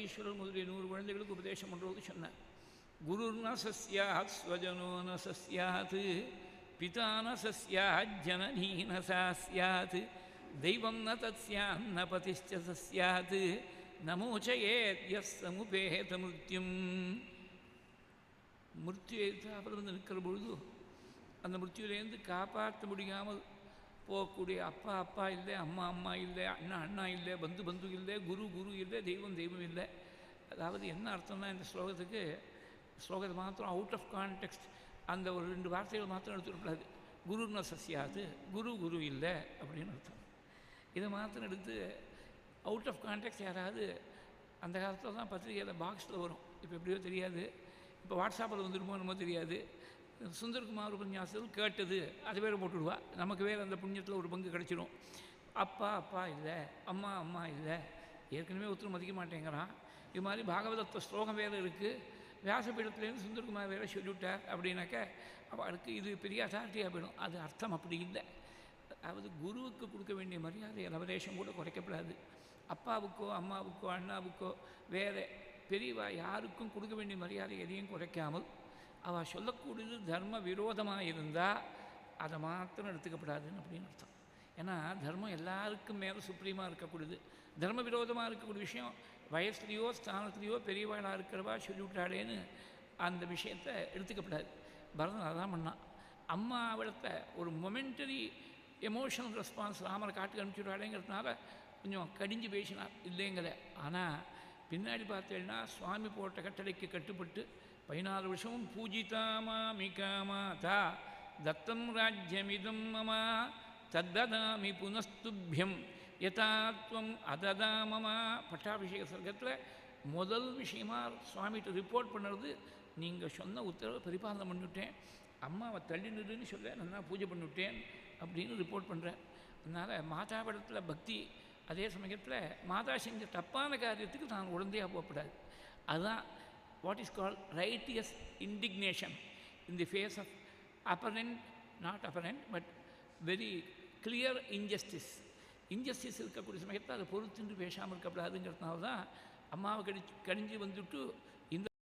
யோகீஸ்வரர் முதலிய நூறு குழந்தைகளுக்கு உபதேசம் பண்ணுறது சொன்னார். குருர்ன சஸ்யாத் ஸ்வஜனோ ந சஸ்யாத் பிதான ந சஸ்யாத் ஜனனீ ந தெய்வம் ந தத்யாம் ந பதிஷ்ட சஸ்யாத் நமோச்சயேத் எஸ் சமுபேத மிருத்யும் மிருத்யுவை அப்புறம் வந்து நிற்கிற பொழுது அந்த மிருத்யுலேருந்து காப்பாற்ற முடியாமல் போகக்கூடிய அப்பா அப்பா இல்லை அம்மா அம்மா இல்லை அண்ணா அண்ணா இல்லை பந்து பந்து இல்லை குரு குரு இல்லை தெய்வம் தெய்வம் இல்லை. அதாவது என்ன அர்த்தம்னா இந்த ஸ்லோகத்துக்கு ஸ்லோகத்தை மாத்திரம் அவுட் ஆஃப் கான்டெக்ட் அந்த ஒரு ரெண்டு வார்த்தைகள் மாத்திரம் எடுத்துக்கூடாது குருன்னு சசியாது குரு குரு இல்லை அப்படின்னு அர்த்தம். இதை மாத்திரம் எடுத்து அவுட் ஆஃப் கான்டெக்ட் யாராவது அந்த காலத்தில் தான் பத்திரிகையில் பாக்ஸில் வரும். இப்போ எப்படியோ தெரியாது. இப்போ வாட்ஸ்அப்பில் வந்துடுமோ என்னமோ தெரியாது. சுந்தரகுமார் உபன்யாசத்தில் கேட்டது அது வேறு போட்டுடுவா. நமக்கு வேறு அந்த புண்ணியத்தில் ஒரு பங்கு கிடச்சிடும் அப்பா அப்பா இல்லை அம்மா அம்மா இல்லை ஏற்கனவே ஒருத்தர் மதிக்க மாட்டேங்கிறான். இது மாதிரி பாகவதத்துவ ஸ்லோகம் வேறு இருக்குது வியாசபீடத்துலேருந்து சுந்தரகுமார் வேறு சொல்லிவிட்டார் அப்படின்னாக்க அவளுக்கு இது பெரிய அதாரிட்டியாக போயிடும். அது அர்த்தம் அப்படி இல்லை. அதாவது குருவுக்கு கொடுக்க வேண்டிய மரியாதை லவலேஷம் கூட குறைக்கப்படாது. அப்பாவுக்கோ அம்மாவுக்கோ அண்ணாவுக்கோ வேறு பெரியவா யாருக்கும் கொடுக்க வேண்டிய மரியாதை எதையும் குறைக்காமல் அவள் சொல்லக்கூடியது தர்ம விரோதமாக இருந்தால் அதை மாத்திரம் எடுத்துக்கப்படாதுன்னு அப்படின்னு அர்த்தம். ஏன்னா தர்மம் எல்லாருக்கும் மேலே சுப்ரீமாக இருக்கக்கூடியது. தர்ம விரோதமாக இருக்கக்கூடிய விஷயம் வயசுலேயோ ஸ்தானத்துலேயோ பெரியவாளாக இருக்கிறவா சொல்லிவிட்டாளேன்னு அந்த விஷயத்தை எடுத்துக்கப்படாது. பரதன் அதான் பண்ணான். அம்மா அவளத்தை ஒரு மொமெண்டரி எமோஷனல் ரெஸ்பான்ஸ் ராமரை காட்டுக்கு அனுப்பிச்சுடுறாளேங்கிறதுனால கொஞ்சம் கடிஞ்சு பேசினார் இல்லைங்கல. ஆனால் பின்னாடி பார்த்தேன்னா சுவாமி போட்ட கட்டளைக்கு கட்டுப்பட்டு பதினாறு வருஷமும் பூஜிதாமா மிகாமா தா தத்தம் ராஜ்யமிதம் மம தத்ததாமி புனஸ்துபியம் யதாத்வம் அததாமமா பட்டாபிஷேக சர்க்கத்தில் முதல் விஷயமாக சுவாமிகிட்ட ரிப்போர்ட் பண்ணுறது நீங்கள் சொன்ன உத்தரவை பரிபாலனை பண்ணிவிட்டேன் அம்மாவை தள்ளி தள்ளினுடுன்னு சொல்ல நான் பூஜை பண்ணிவிட்டேன் அப்படின்னு ரிப்போர்ட் பண்ணுறேன் அதனால் மாதாபடத்தில் பக்தி அதே சமயத்தில் மாதா செஞ்ச தப்பான காரியத்துக்கு நான் உடந்தையாக போகப்படாது அதுதான் what is call righteous indignation in the face of apparent not apparent but very clear injustice injustice இருக்கக்கூடிய சமயத்தை அதை பொறுத்துண்டு பேசாமல் இருக்கக்கூடாதுங்கிறதுனால தான் அம்மாவை கடிச்சு கடிஞ்சு வந்துட்டு இந்த